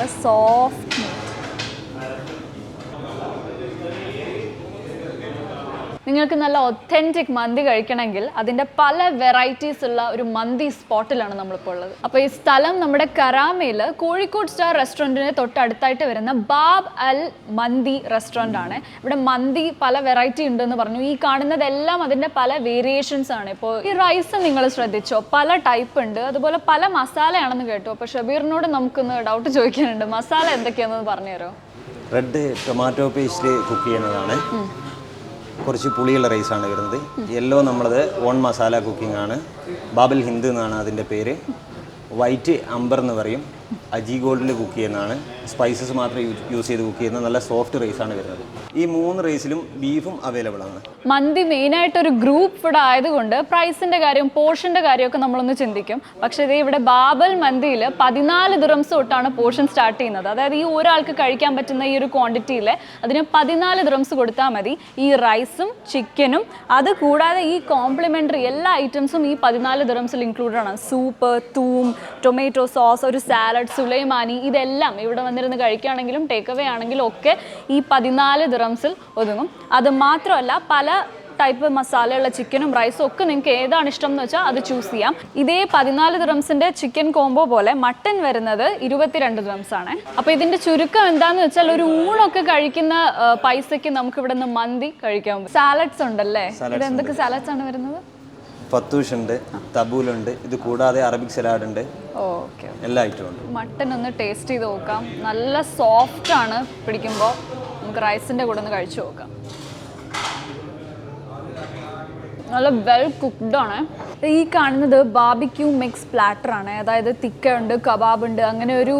നല്ല സോഫ്റ്റ് നിങ്ങൾക്ക് നല്ല ഒത്തന്റിക് മന്തി കഴിക്കണമെങ്കിൽ അതിന്റെ പല വെറൈറ്റീസ് ഉള്ള ഒരു മന്തി സ്പോട്ടിലാണ് നമ്മളിപ്പോൾ ഉള്ളത്. അപ്പോൾ ഈ സ്ഥലം നമ്മുടെ കരാമയിൽ കോഴിക്കോട് സ്റ്റാർ റെസ്റ്റോറന്റിന് തൊട്ടടുത്തായിട്ട് വരുന്ന ബാബ് അൽ മന്തി റെസ്റ്റോറന്റ് ആണ്. ഇവിടെ മന്തി പല വെറൈറ്റി ഉണ്ടെന്ന് പറഞ്ഞു. ഈ കാണുന്നതെല്ലാം അതിന്റെ പല വേരിയേഷൻസ് ആണ്. ഇപ്പോൾ ഈ റൈസ് നിങ്ങൾ ശ്രദ്ധിച്ചോ? പല ടൈപ്പ് ഉണ്ട്. അതുപോലെ പല മസാലയാണെന്ന് കേട്ടു. അപ്പോൾ ഷബീറിനോട് നമുക്കൊന്ന് ഡൗട്ട് ചോദിക്കാനുണ്ട്. മസാല എന്തൊക്കെയാണെന്ന് പറഞ്ഞു പറഞ്ഞുതരോ? റെഡ് ടൊമാറ്റോ പേസ്റ്റ് കുക്ക് ചെയ്യുന്നതാണ്. കുറച്ച് പുളിയുള്ള റൈസാണ് വരുന്നത്. യെല്ലോ നമ്മളത് ഓൺ മസാല കുക്കിംഗ് ആണ്. ബാബൽ ഹിന്ദ് എന്നാണ് അതിന്റെ പേര്. വൈറ്റ് അമ്പർ എന്ന് പറയും. അജി ഗോൾഡിൽ കുക്ക് ചെയ്യുന്നതാണ്. സ്പൈസസ് മാത്രം യൂസ് ചെയ്ത് കുക്ക് ചെയ്യുന്ന നല്ല സോഫ്റ്റ് റൈസ് ആണ് വരുന്നത്. ഈ മൂന്ന് റൈസിലും ബീഫും അവൈലബിൾ ആണ്. മന്തി മെയിൻ ആയിട്ട് ഒരു ഗ്രൂപ്പ് ഫുഡ് ആയതുകൊണ്ട് പ്രൈസിന്റെ കാര്യം പോർഷന്റെ കാര്യമൊക്കെ നമ്മളൊന്ന് ചിന്തിക്കും. പക്ഷേ ഇത് ഇവിടെ ബാബൽ മന്തിയിൽ പതിനാല് ദിറംസ് തൊട്ടാണ് പോർഷൻ സ്റ്റാർട്ട് ചെയ്യുന്നത്. അതായത് ഈ ഒരാൾക്ക് കഴിക്കാൻ പറ്റുന്ന ഈ ഒരു ക്വാണ്ടിറ്റിയിൽ അതിന് പതിനാല് ദിറംസ് കൊടുത്താൽ മതി. ഈ റൈസും ചിക്കനും അത് കൂടാതെ ഈ കോംപ്ലിമെന്ററി എല്ലാ ഐറ്റംസും ഈ പതിനാല് ദിറംസിൽ ഇൻക്ലൂഡഡ് ആണ്. സൂപ്പ് തൂം ടൊമാറ്റോ സോസ് ഒരു സാലഡ് സുലൈമാനി ഇതെല്ലാം ഇവിടെ വന്നിരുന്ന് കഴിക്കുകയാണെങ്കിലും ടേക്ക് അവേ ആണെങ്കിലും ഒക്കെ ഈ പതിനാല് ദിറംസിൽ ഒതുങ്ങും. അത് മാത്രമല്ല പല ടൈപ്പ് മസാലയുള്ള ചിക്കനും റൈസും ഒക്കെ നിങ്ങൾക്ക് ഏതാണ് ഇഷ്ടം എന്ന് വെച്ചാൽ അത് ചൂസ് ചെയ്യാം. ഇതേ പതിനാല് ദ്രംസിന്റെ ചിക്കൻ കോംബോ പോലെ മട്ടൻ വരുന്നത് ഇരുപത്തിരണ്ട് ദ്രംസ് ആണ്. അപ്പോൾ ഇതിന്റെ ചുരുക്കം എന്താന്ന് വെച്ചാൽ ഒരു ഊണൊക്കെ കഴിക്കുന്ന പൈസയ്ക്ക് നമുക്ക് ഇവിടെ നിന്ന് മന്തി കഴിക്കാം സാലഡ്സ് ഉണ്ടല്ലേ? ഇത് എന്തൊക്കെ സാലഡ്സ് ആണ് വരുന്നത്? ഫത്തൂഷ് ഉണ്ട് തബൂലുണ്ട് ഇത് കൂടാതെ അറബിക് സലാഡ് ഉണ്ട്. എല്ലാ ഐറ്റവും ഉണ്ട്. മട്ടൻ ഒന്ന് ടേസ്റ്റ് ചെയ്ത് നോക്കാം. നല്ല സോഫ്റ്റ് ആണ് പിടിക്കുമ്പോൾ. നമുക്ക് റൈസിന്റെ കൂടെ ഒന്ന് കഴിച്ചു നോക്കാം. നല്ല വെൽ കുക്ക്ഡ് ആണ്. ഈ കാണുന്നത് ബാബിക്യൂ മിക്സ് പ്ലാറ്റർ ആണ്. അതായത് തിക്ക ഉണ്ട് കബാബ് ഉണ്ട് അങ്ങനെ ഒരു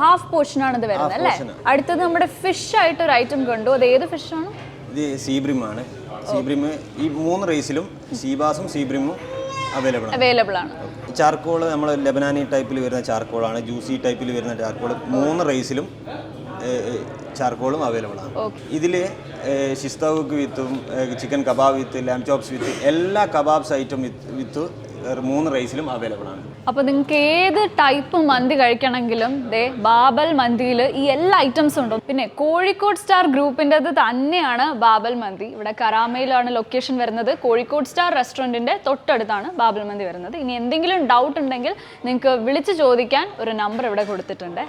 ഹാഫ് പോർഷൻ ആണ് ഇത് വരുന്നത് അല്ലേ? അടുത്തത് നമ്മുടെ ഫിഷ് ആയിട്ട് ഒരു ഐറ്റം കണ്ടു. അത് ഏത് ഫിഷ് ആണ്? ഇത് സീബ്രിമാണ്. സീബ്രിം ഈ മൂന്ന് റൈസിലും സീബാസും സീബ്രിമും അവൈലബിൾ ആണ്. അവൈലബിൾ ആണ്. ചാർക്കോൾ നമ്മൾ ലെബനാനി ടൈപ്പിൽ വരുന്ന ചാർക്കോളാണ് ജ്യൂസി ടൈപ്പിൽ വരുന്ന ചാർക്കോൾ മൂന്ന് റൈസിലും ചാർക്കോളും അവൈലബിൾ ആണ്. ഇതിൽ ശിസ്തവുക്ക് വിത്തും chicken kebab with lamb chops with എല്ലാ കബാബ്സ് ഐറ്റം വിത്ത് വിത്ത് മൂന്ന് റൈസിലും അവൈലബിൾ ആണ്. അപ്പോൾ നിങ്ങൾക്ക് ഏത് ടൈപ്പ് മന്തി കഴിക്കണമെങ്കിലും ദേ ബാബൽ മന്തിയിൽ ഈ എല്ലാ ഐറ്റംസും ഉണ്ടോ? പിന്നെ കോഴിക്കോട് സ്റ്റാർ ഗ്രൂപ്പിന്റെത് തന്നെയാണ് ബാബൽ മന്തി. ഇവിടെ കരാമയിലാണ് ലൊക്കേഷൻ വരുന്നത്. കോഴിക്കോട് സ്റ്റാർ റെസ്റ്റോറന്റിന്റെ തൊട്ടടുത്താണ് ബാബൽ മന്തി വരുന്നത്. ഇനി എന്തെങ്കിലും ഡൗട്ട് ഉണ്ടെങ്കിൽ നിങ്ങൾക്ക് വിളിച്ച് ചോദിക്കാൻ ഒരു നമ്പർ ഇവിടെ കൊടുത്തിട്ടുണ്ട്.